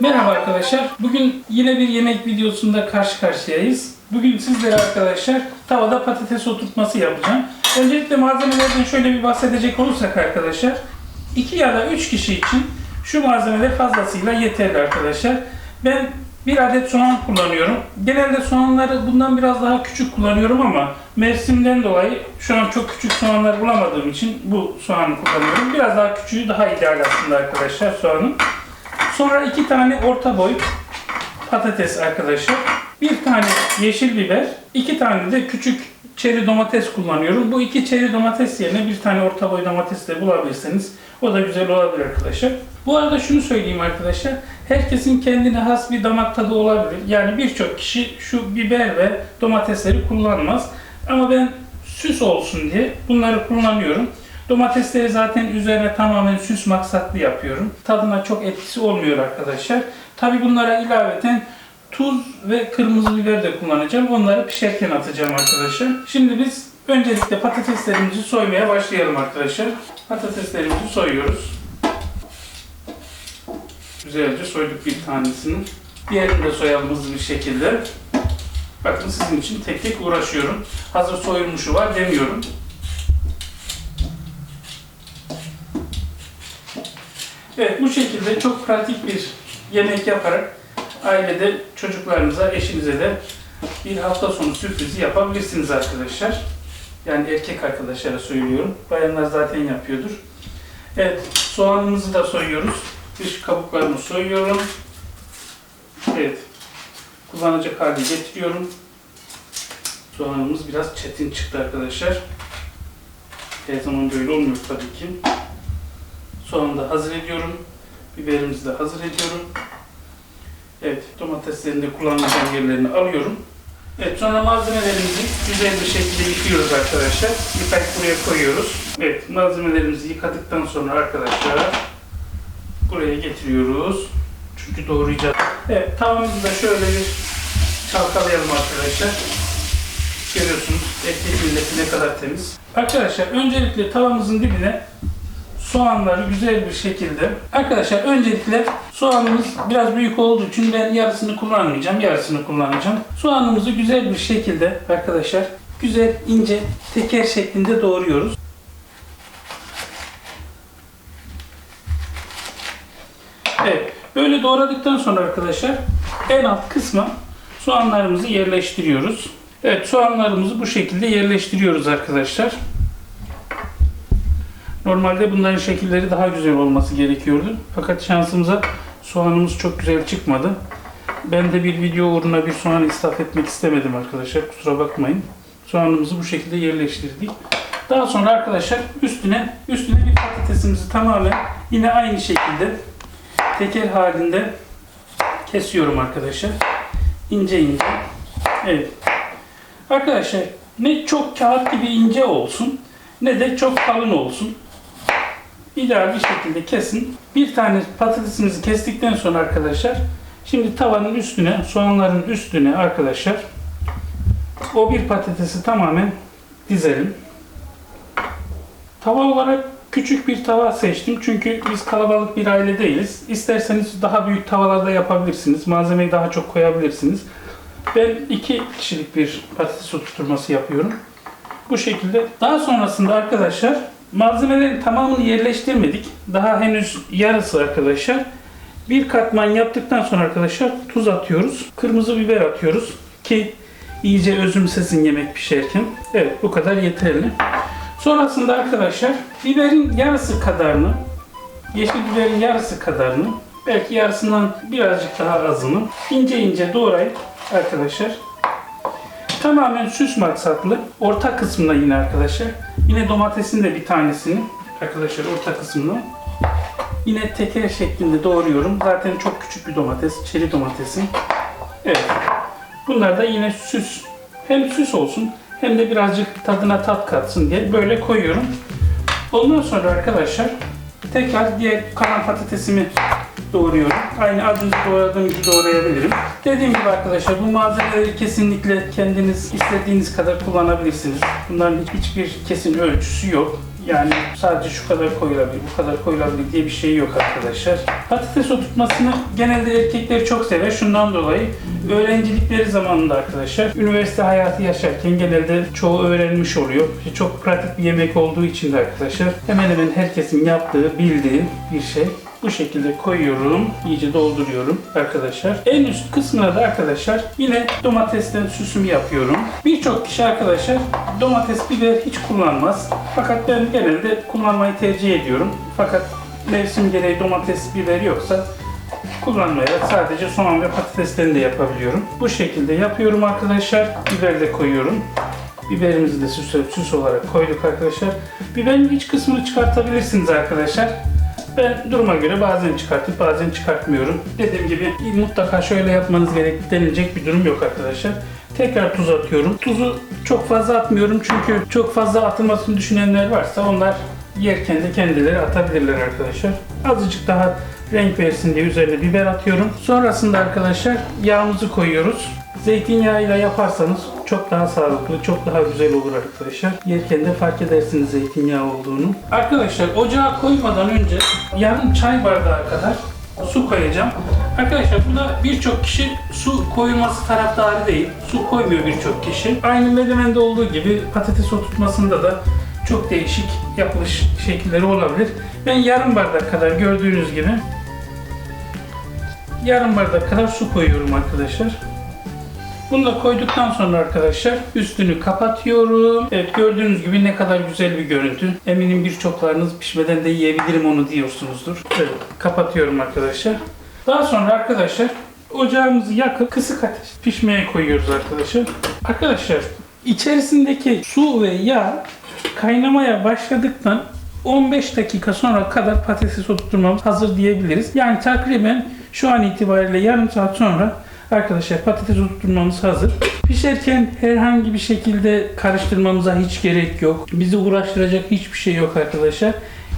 Merhaba arkadaşlar. Bugün yine bir yemek videosunda karşı karşıyayız. Bugün sizlere arkadaşlar tavada patates oturtması yapacağım. Öncelikle malzemelerden şöyle bir bahsedecek olursak arkadaşlar. 2 ya da 3 kişi için şu malzemeler fazlasıyla yeterli arkadaşlar. Ben bir adet soğan kullanıyorum. Genelde soğanları bundan biraz daha küçük kullanıyorum ama mevsimden dolayı şu an çok küçük soğanlar bulamadığım için bu soğanı kullanıyorum. Biraz daha küçüğü daha ideal aslında arkadaşlar soğanın. Sonra iki tane orta boy patates arkadaşlar. Bir tane yeşil biber, iki tane de küçük çeri domates kullanıyorum. Bu iki çeri domates yerine bir tane orta boy domates de bulabilirseniz o da güzel olabilir arkadaşlar. Bu arada şunu söyleyeyim arkadaşlar. Herkesin kendine has bir damak tadı olabilir. Yani birçok kişi şu biber ve domatesleri kullanmaz. Ama ben süs olsun diye bunları kullanıyorum. Domatesleri zaten üzerine tamamen süs maksatlı yapıyorum. Tadına çok etkisi olmuyor arkadaşlar. Tabi bunlara ilaveten tuz ve kırmızı biber de kullanacağım. Onları pişerken atacağım arkadaşlar. Şimdi biz öncelikle patateslerimizi soymaya başlayalım arkadaşlar. Patateslerimizi soyuyoruz. Güzelce soyduk bir tanesini. Diğerini de soyalım hızlı bir şekilde. Bakın sizin için tek tek uğraşıyorum. Hazır soyulmuşu var demiyorum. Evet bu şekilde çok pratik bir yemek yaparak ailede çocuklarınıza, eşinize de bir hafta sonu sürprizi yapabilirsiniz arkadaşlar. Yani erkek arkadaşlara söylüyorum. Bayanlar zaten yapıyordur. Evet soğanımızı da soyuyoruz. Dış kabuklarını soyuyorum. Evet. Kullanacak hale getiriyorum. Soğanımız biraz çetin çıktı arkadaşlar. Her zaman böyle olmuyor tabii ki. Soğanı da hazır ediyorum. Biberimizi de hazır ediyorum. Evet, domateslerini de kullanacağım yerlerini alıyorum. Evet, sonra malzemelerimizi güzel bir şekilde yıkıyoruz arkadaşlar. Yıkayıp buraya koyuyoruz. Evet, malzemelerimizi yıkadıktan sonra arkadaşlar buraya getiriyoruz. Çünkü doğrayacağız. Evet, tavamızı da şöyle bir çalkalayalım arkadaşlar. Görüyorsunuz milleti ne kadar temiz. Arkadaşlar öncelikle tavamızın dibine soğanları güzel bir şekilde. Arkadaşlar öncelikle soğanımız biraz büyük olduğu için ben yarısını kullanmayacağım. Yarısını kullanacağım. Soğanımızı güzel bir şekilde arkadaşlar güzel ince teker şeklinde doğruyoruz. Evet. Böyle doğradıktan sonra arkadaşlar en alt kısma soğanlarımızı yerleştiriyoruz. Evet soğanlarımızı bu şekilde yerleştiriyoruz arkadaşlar. Normalde bunların şekilleri daha güzel olması gerekiyordu. Fakat şansımıza soğanımız çok güzel çıkmadı. Ben de bir video uğruna bir soğan israf etmek istemedim arkadaşlar. Kusura bakmayın. Soğanımızı bu şekilde yerleştirdik. Daha sonra arkadaşlar üstüne üstüne bir patatesimizi tamamen yine aynı şekilde teker halinde kesiyorum arkadaşlar. İnce ince. Evet. Arkadaşlar ne çok kağıt gibi ince olsun ne de çok kalın olsun. İdeal bir şekilde kesin. Bir tane patatesimizi kestikten sonra arkadaşlar şimdi tavanın üstüne soğanların üstüne arkadaşlar o bir patatesi tamamen dizelim. Tava olarak küçük bir tava seçtim çünkü biz kalabalık bir aile değiliz. İsterseniz daha büyük tavalarda yapabilirsiniz. Malzemeyi daha çok koyabilirsiniz. Ben iki kişilik bir patates oturtması yapıyorum. Bu şekilde. Daha sonrasında arkadaşlar malzemelerin tamamını yerleştirmedik. Daha henüz yarısı arkadaşlar. Bir katman yaptıktan sonra arkadaşlar tuz atıyoruz. Kırmızı biber atıyoruz ki iyice özümsesin yemek pişerken. Evet bu kadar yeterli. Sonrasında arkadaşlar biberin yarısı kadarını yeşil biberin yarısı kadarını belki yarısından birazcık daha azını ince ince doğrayıp arkadaşlar tamamen süs maksatlı orta kısmına yine arkadaşlar yine domatesin de bir tanesini arkadaşlar orta kısmına yine teker şeklinde doğruyorum. Zaten çok küçük bir domates, çeri domatesin. Evet. Bunlar da yine süs. Hem süs olsun hem de birazcık tadına tat katsın diye böyle koyuyorum. Ondan sonra arkadaşlar tekrar diğer kalan patatesimi doğruyorum. Aynı önce doğradığım gibi doğrayabilirim. Dediğim gibi arkadaşlar bu malzemeleri kesinlikle kendiniz istediğiniz kadar kullanabilirsiniz. Bunların hiçbir kesin ölçüsü yok. Yani sadece şu kadar koyulabilir, bu kadar koyulabilir diye bir şey yok arkadaşlar. Patates oturtmasını genelde erkekler çok sever. Şundan dolayı öğrencilikleri zamanında arkadaşlar, üniversite hayatı yaşarken genelde çoğu öğrenmiş oluyor. Çok pratik bir yemek olduğu için de arkadaşlar hemen hemen herkesin yaptığı, bildiği bir şey. Bu şekilde koyuyorum. iyice dolduruyorum arkadaşlar. En üst kısmına da arkadaşlar yine domatesten süsümü yapıyorum. Birçok kişi arkadaşlar domates biber hiç kullanmaz. Fakat ben genelde kullanmayı tercih ediyorum. Fakat mevsim gereği domates biber yoksa kullanmaya sadece soğan ve patatesten de yapabiliyorum. Bu şekilde yapıyorum arkadaşlar. Biber de koyuyorum. Biberimizi de süs, süs olarak koyduk arkadaşlar. Biberin iç kısmını çıkartabilirsiniz arkadaşlar. Ben duruma göre bazen çıkartıp bazen çıkartmıyorum. Dediğim gibi mutlaka şöyle yapmanız gerek denilecek bir durum yok arkadaşlar. Tekrar tuz atıyorum. Tuzu çok fazla atmıyorum çünkü çok fazla atılmasını düşünenler varsa onlar yerken de kendileri atabilirler arkadaşlar. Azıcık daha renk versin diye üzerine biber atıyorum. Sonrasında arkadaşlar yağımızı koyuyoruz. Zeytinyağıyla yaparsanız çok daha sağlıklı, çok daha güzel olur arkadaşlar. Yerken de fark edersiniz zeytinyağı olduğunu. Arkadaşlar ocağa koymadan önce yarım çay bardağı kadar su koyacağım. Arkadaşlar burada birçok kişi su koyulması taraftarı değil. Su koymuyor birçok kişi. Aynı menemende olduğu gibi patates oturtmasında da çok değişik yapılış şekilleri olabilir. Ben yarım bardak kadar gördüğünüz gibi yarım bardak kadar su koyuyorum arkadaşlar. Bunu da koyduktan sonra arkadaşlar üstünü kapatıyorum. Evet gördüğünüz gibi ne kadar güzel bir görüntü. Eminim birçoklarınız pişmeden de yiyebilirim onu diyorsunuzdur. Evet kapatıyorum arkadaşlar. Daha sonra arkadaşlar ocağımızı yakıp kısık ateş pişmeye koyuyoruz arkadaşlar. Arkadaşlar içerisindeki su ve yağ kaynamaya başladıktan 15 dakika sonra kadar patates oturtmamız hazır diyebiliriz. Yani takriben şu an itibariyle yarım saat sonra arkadaşlar patates oturtmamız hazır. Pişerken herhangi bir şekilde karıştırmamıza hiç gerek yok. Bizi uğraştıracak hiçbir şey yok arkadaşlar.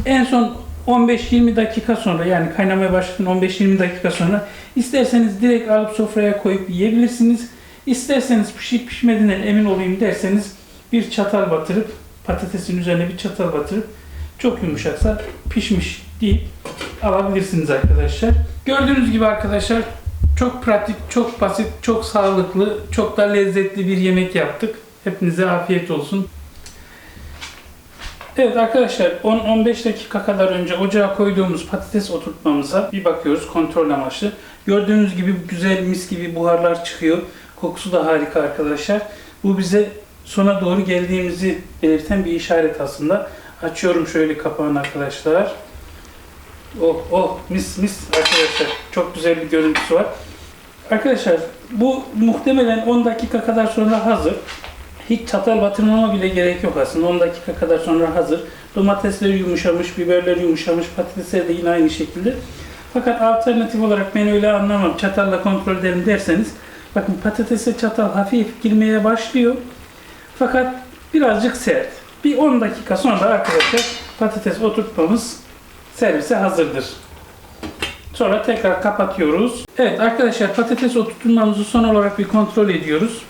En son 15-20 dakika sonra yani kaynamaya başladığında 15-20 dakika sonra isterseniz direkt alıp sofraya koyup yiyebilirsiniz. İsterseniz pişip pişmediğinden emin olayım derseniz bir çatal batırıp patatesin üzerine bir çatal batırıp çok yumuşaksa pişmiş deyip alabilirsiniz arkadaşlar. Gördüğünüz gibi arkadaşlar çok pratik, çok basit, çok sağlıklı, çok da lezzetli bir yemek yaptık. Hepinize afiyet olsun. Evet arkadaşlar 10-15 dakika kadar önce ocağa koyduğumuz patates oturtmamıza bir bakıyoruz kontrol amaçlı. Gördüğünüz gibi güzel mis gibi buharlar çıkıyor. Kokusu da harika arkadaşlar. Bu bize sona doğru geldiğimizi belirten bir işaret aslında. Açıyorum şöyle kapağını arkadaşlar. Oh oh mis mis arkadaşlar. Çok güzel bir görüntüsü var. Arkadaşlar bu muhtemelen 10 dakika kadar sonra hazır. Hiç çatal batırmama bile gerek yok aslında. 10 dakika kadar sonra hazır. Domatesler yumuşamış, biberler yumuşamış, patatesler de yine aynı şekilde. Fakat alternatif olarak ben öyle anlamam. Çatalla kontrol edelim derseniz. Bakın patatese çatal hafif girmeye başlıyor. Fakat birazcık sert. Bir 10 dakika sonra arkadaşlar patates oturtmamız servise hazırdır. Sonra tekrar kapatıyoruz. Evet arkadaşlar patates oturtmamızı son olarak bir kontrol ediyoruz.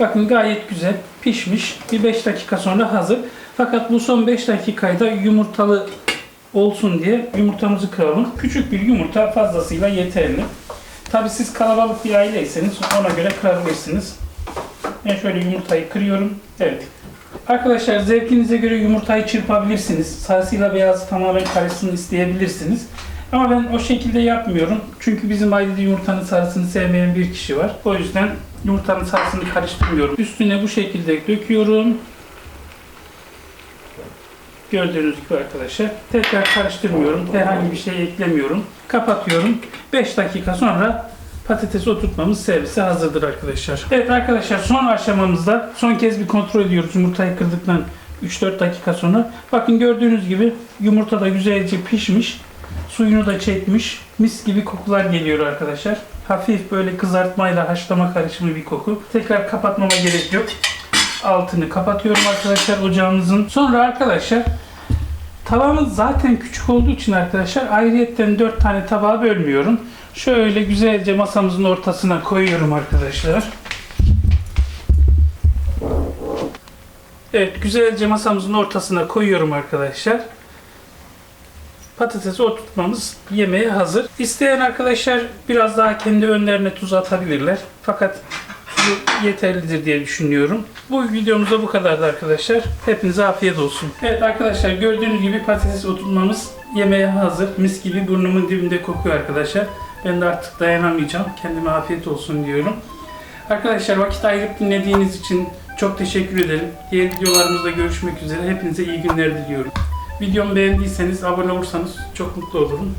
Bakın gayet güzel pişmiş. Bir 5 dakika sonra hazır. Fakat bu son 5 dakikayı da yumurtalı olsun diye yumurtamızı kıralım. Küçük bir yumurta fazlasıyla yeterli. Tabi siz kalabalık bir aileyseniz ona göre kırabilirsiniz. Ben şöyle yumurtayı kırıyorum. Evet. Arkadaşlar zevkinize göre yumurtayı çırpabilirsiniz. Sarısıyla beyazı tamamen karışsın isteyebilirsiniz. Ama ben o şekilde yapmıyorum. Çünkü bizim ailede yumurtanın sarısını sevmeyen bir kişi var. O yüzden yumurtanın sarısını karıştırmıyorum. Üstüne bu şekilde döküyorum. Gördüğünüz gibi arkadaşlar. Tekrar karıştırmıyorum. Herhangi bir şey eklemiyorum. Kapatıyorum. 5 dakika sonra patates oturtmamız servise hazırdır arkadaşlar. Evet arkadaşlar son aşamamızda son kez bir kontrol ediyoruz yumurtayı kırdıktan 3-4 dakika sonra. Bakın gördüğünüz gibi yumurta da güzelce pişmiş. Suyunu da çekmiş. Mis gibi kokular geliyor arkadaşlar. Hafif böyle kızartmayla haşlama karışımı bir koku. Tekrar kapatmama gerek yok. Altını kapatıyorum arkadaşlar ocağımızın. Sonra arkadaşlar Tavamız zaten küçük olduğu için arkadaşlar ayrıyetten 4 tane tabağa bölmüyorum. Şöyle güzelce masamızın ortasına koyuyorum arkadaşlar. Evet, güzelce masamızın ortasına koyuyorum arkadaşlar. Patatesi oturtmamız yemeğe hazır. İsteyen arkadaşlar biraz daha kendi önlerine tuz atabilirler. Fakat tuzu yeterlidir diye düşünüyorum. Bu videomuzda bu kadardı arkadaşlar. Hepinize afiyet olsun. Evet arkadaşlar gördüğünüz gibi patates oturtmamız yemeğe hazır. Mis gibi burnumun dibinde kokuyor arkadaşlar. Ben de artık dayanamayacağım. Kendime afiyet olsun diyorum. Arkadaşlar vakit ayırıp dinlediğiniz için çok teşekkür ederim. Diğer videolarımızda görüşmek üzere. Hepinize iyi günler diliyorum. Videomu beğendiyseniz abone olursanız çok mutlu olurum.